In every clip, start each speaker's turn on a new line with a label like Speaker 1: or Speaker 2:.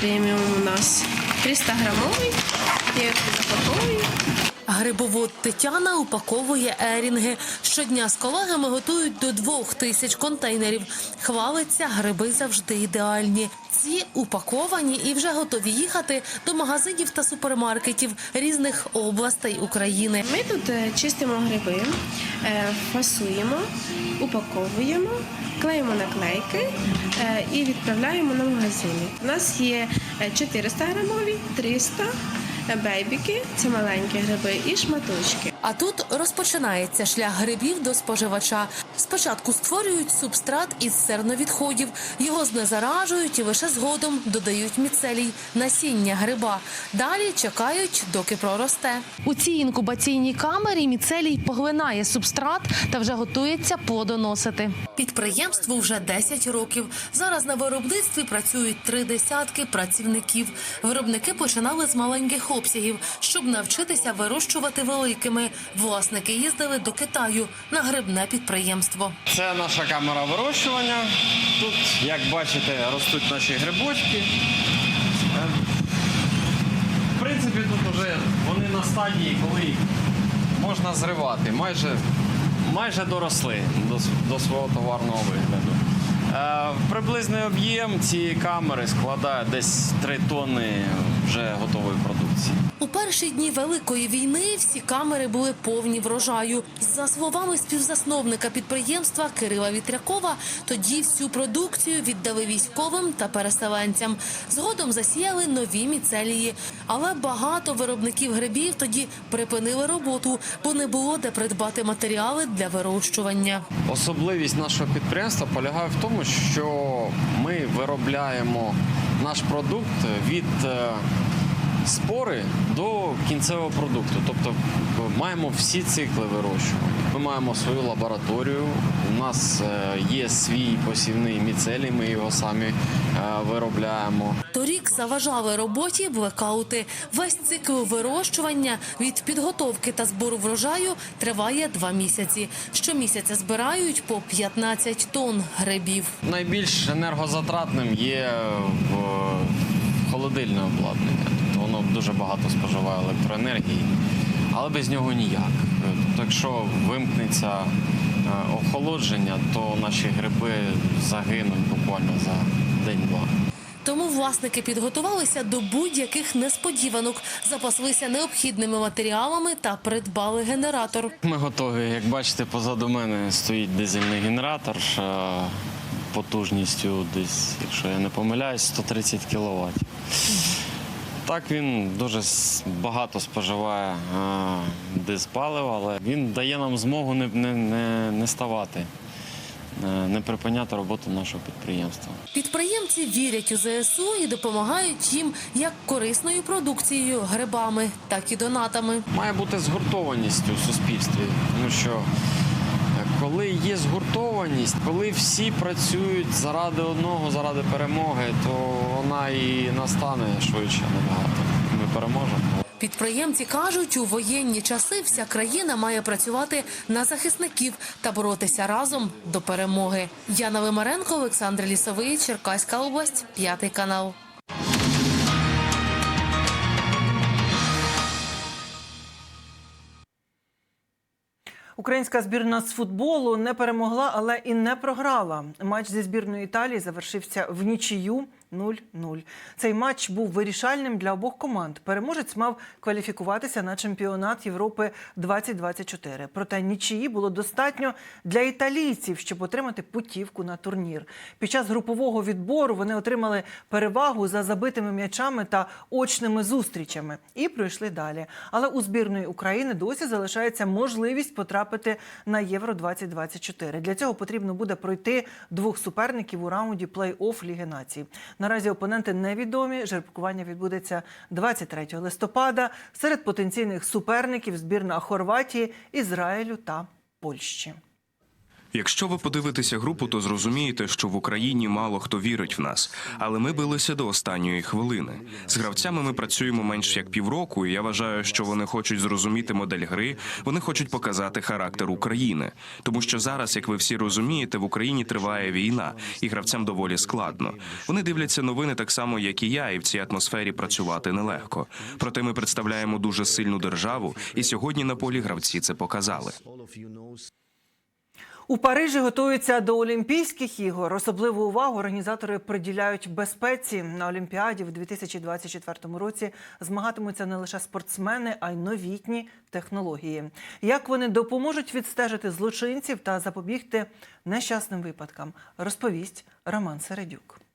Speaker 1: преміум у нас 300 грамовий. Я його запаковую.
Speaker 2: Грибовод Тетяна упаковує ерінги. Щодня з колегами готують до двох тисяч контейнерів. Хвалиться, гриби завжди ідеальні. Ці упаковані і вже готові їхати до магазинів та супермаркетів різних областей України.
Speaker 1: Ми тут е, чистимо гриби, е, фасуємо, упаковуємо, клеїмо наклейки е, і відправляємо на магазини. У нас є е, 400 грамові, 300 бейбіки, це маленькі гриби, і шматочки.
Speaker 2: А тут розпочинається шлях грибів до споживача. Спочатку створюють субстрат із серновідходів, його знезаражують і лише згодом додають міцелій насіння гриба. Далі чекають, доки проросте. У цій інкубаційній камері міцелій поглинає субстрат та вже готується плодоносити. Підприємству вже 10 років. Зараз на виробництві працюють три десятки працівників. Виробники починали з маленьких обсягів, щоб навчитися вирощувати великими. Власники їздили до Китаю на грибне підприємство.
Speaker 3: Це наша камера вирощування. Тут, як бачите, ростуть наші грибочки. Е, В принципі, тут вже вони на стадії, коли можна зривати. Майже, майже доросли до, до свого товарного вигляду. Е, Приблизний об'єм цієї камери складає десь 3 тонни вже готової продукції.
Speaker 2: У перші дні великої війни всі камери були повні врожаю. За словами співзасновника підприємства Кирила Вітрякова, тоді всю продукцію віддали військовим та переселенцям. Згодом засіяли нові міцелії. Але багато виробників грибів тоді припинили роботу, бо не було де придбати матеріали для вирощування.
Speaker 3: Особливість нашого підприємства полягає в тому, що ми виробляємо наш продукт від е, спори до кінцевого продукту. Тобто е, маємо всі цикли вирощування. Ми маємо свою лабораторію. У нас е, є свій посівний міцелій, ми його самі е, виробляємо.
Speaker 2: Торік заважали роботі блекаути. Весь цикл вирощування від підготовки та збору врожаю триває два місяці. Щомісяця збирають по 15 тонн грибів.
Speaker 3: Найбільш енергозатратним є холодильне обладнання. Воно дуже багато споживає електроенергії, але без нього ніяк. Тобто, якщо вимкнеться е, охолодження, то наші гриби загинуть буквально за день-два.
Speaker 2: Тому власники підготувалися до будь-яких несподіванок, запаслися необхідними матеріалами та придбали генератор.
Speaker 3: Ми готові. Як бачите, позаду мене стоїть дизельний генератор е, потужністю десь, якщо я не помиляюсь, 130 кВт. Так він дуже багато споживає е, дизпалива, але він дає нам змогу не, не, не, не ставати, е, не припиняти роботу нашого підприємства.
Speaker 2: Підприємці вірять у ЗСУ і допомагають їм як корисною продукцією, грибами, так і донатами.
Speaker 3: Має бути згуртованість у суспільстві, тому що коли є згуртованість, коли всі працюють заради одного, заради перемоги, то вона і настане швидше набагато. Ми переможемо.
Speaker 2: Підприємці кажуть, у воєнні часи вся країна має працювати на захисників та боротися разом до перемоги. Яна Вимаренко, Олександр Лісовий, Черкаська область, п'ятий канал.
Speaker 4: Українська збірна з футболу не перемогла, але і не програла. Матч зі збірною Італії завершився в нічию 0-0. Цей матч був вирішальним для обох команд. Переможець мав кваліфікуватися на чемпіонат Європи 2024. Проте нічиї було достатньо для італійців, щоб отримати путівку на турнір. Під час групового відбору вони отримали перевагу за забитими м'ячами та очними зустрічами і пройшли далі. Але у збірної України досі залишається можливість потрапити на Євро 2024. Для цього потрібно буде пройти двох суперників у раунді плей-офф Ліги націй. Наразі опоненти невідомі. Жеребкування відбудеться 23 листопада. Серед потенційних суперників збірна Хорватії, Ізраїлю та Польщі.
Speaker 5: Якщо ви подивитеся групу, то зрозумієте, що в Україні мало хто вірить в нас, але ми билися до останньої хвилини. З гравцями ми працюємо менш як півроку, і я вважаю, що вони хочуть зрозуміти модель гри, вони хочуть показати характер України. Тому що зараз, як ви всі розумієте, в Україні триває війна, і гравцям доволі складно. Вони дивляться новини так само, як і я, і в цій атмосфері працювати нелегко. Проте ми представляємо дуже сильну державу, і сьогодні на полі гравці це показали.
Speaker 4: У Парижі готуються до Олімпійських ігор. Особливу увагу організатори приділяють безпеці на Олімпіаді в 2024 році. Змагатимуться не лише спортсмени, а й новітні технології. Як вони допоможуть відстежити злочинців та запобігти нещасним випадкам, розповість Роман Середюк.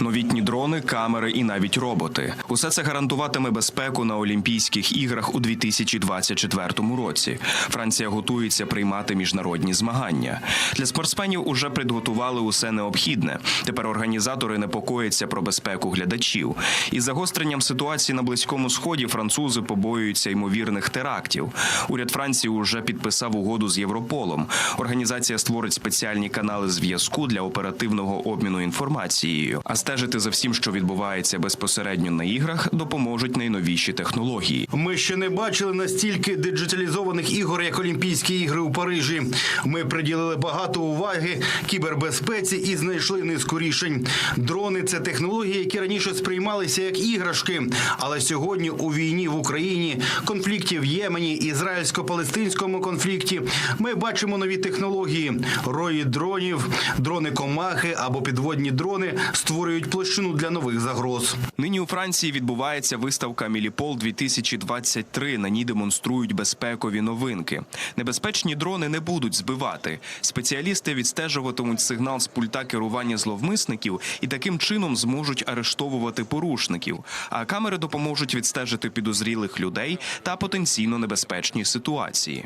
Speaker 5: Новітні дрони, камери і навіть роботи. Усе це гарантуватиме безпеку на Олімпійських іграх у 2024 році. Франція готується приймати міжнародні змагання. Для спортсменів уже підготували усе необхідне. Тепер організатори непокояться про безпеку глядачів. Із загостренням ситуації на близькому сході французи побоюються ймовірних терактів. Уряд Франції уже підписав угоду з Європолом. Організація створить спеціальні канали зв'язку для оперативного обміну інформацією. А стежити за всім, що відбувається безпосередньо на іграх, допоможуть найновіші технології.
Speaker 6: Ми ще не бачили настільки диджиталізованих ігор, як Олімпійські ігри у Парижі. Ми приділили багато уваги кібербезпеці і знайшли низку рішень. Дрони це технології, які раніше сприймалися як іграшки. Але сьогодні у війні в Україні, конфлікті в Ємені, ізраїльсько-палестинському конфлікті, ми бачимо нові технології: рої дронів, дрони комахи або підводні дрони створюють площину для нових загроз.
Speaker 5: Нині у Франції відбувається виставка Міліпол 2023 На ній демонструють безпекові новинки. Небезпечні дрони не будуть збивати. Спеціалісти відстежуватимуть сигнал з пульта керування зловмисників і таким чином зможуть арештовувати порушників. А камери допоможуть відстежити підозрілих людей та потенційно небезпечні ситуації.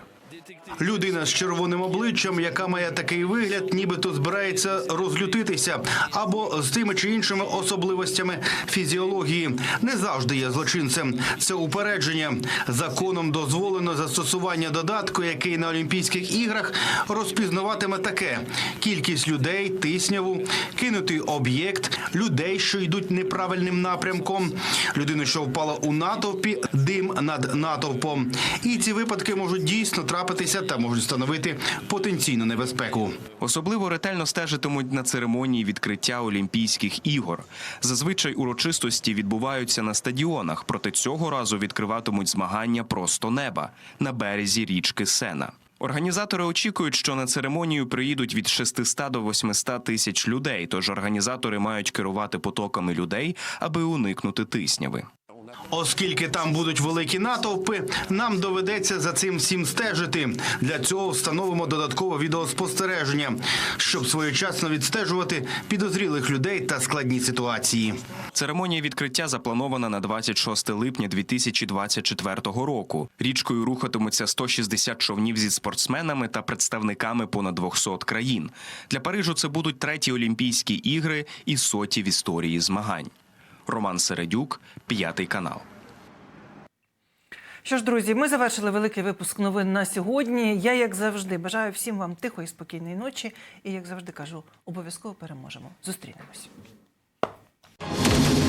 Speaker 6: Людина з червоним обличчям, яка має такий вигляд, нібито збирається розлютитися, або з тими чи іншими особливостями фізіології, не завжди є злочинцем. Це упередження. Законом дозволено застосування додатку, який на Олімпійських іграх розпізнаватиме таке: кількість людей, тисняву, кинутий об'єкт, людей, що йдуть неправильним напрямком, людину, що впала у натовпі, дим над натовпом. І ці випадки можуть дійсно трапитися та можуть становити потенційну небезпеку.
Speaker 5: Особливо ретельно стежитимуть на церемонії відкриття Олімпійських ігор. Зазвичай урочистості відбуваються на стадіонах, проте цього разу відкриватимуть змагання просто неба на березі річки Сена. Організатори очікують, що на церемонію приїдуть від 600 до 800 тисяч людей. Тож організатори мають керувати потоками людей, аби уникнути тисняви.
Speaker 6: Оскільки там будуть великі натовпи, нам доведеться за цим всім стежити. Для цього встановимо додаткове відеоспостереження, щоб своєчасно відстежувати підозрілих людей та складні ситуації.
Speaker 5: Церемонія відкриття запланована на 26 липня 2024 року. Річкою рухатимуться 160 човнів зі спортсменами та представниками понад 200 країн. Для Парижу це будуть треті Олімпійські ігри і соті в історії змагань. Роман Середюк, п'ятий канал.
Speaker 4: Що ж, друзі, ми завершили великий випуск новин на сьогодні. Я, як завжди, бажаю всім вам тихої, спокійної ночі. І як завжди кажу, обов'язково переможемо. Зустрінемось.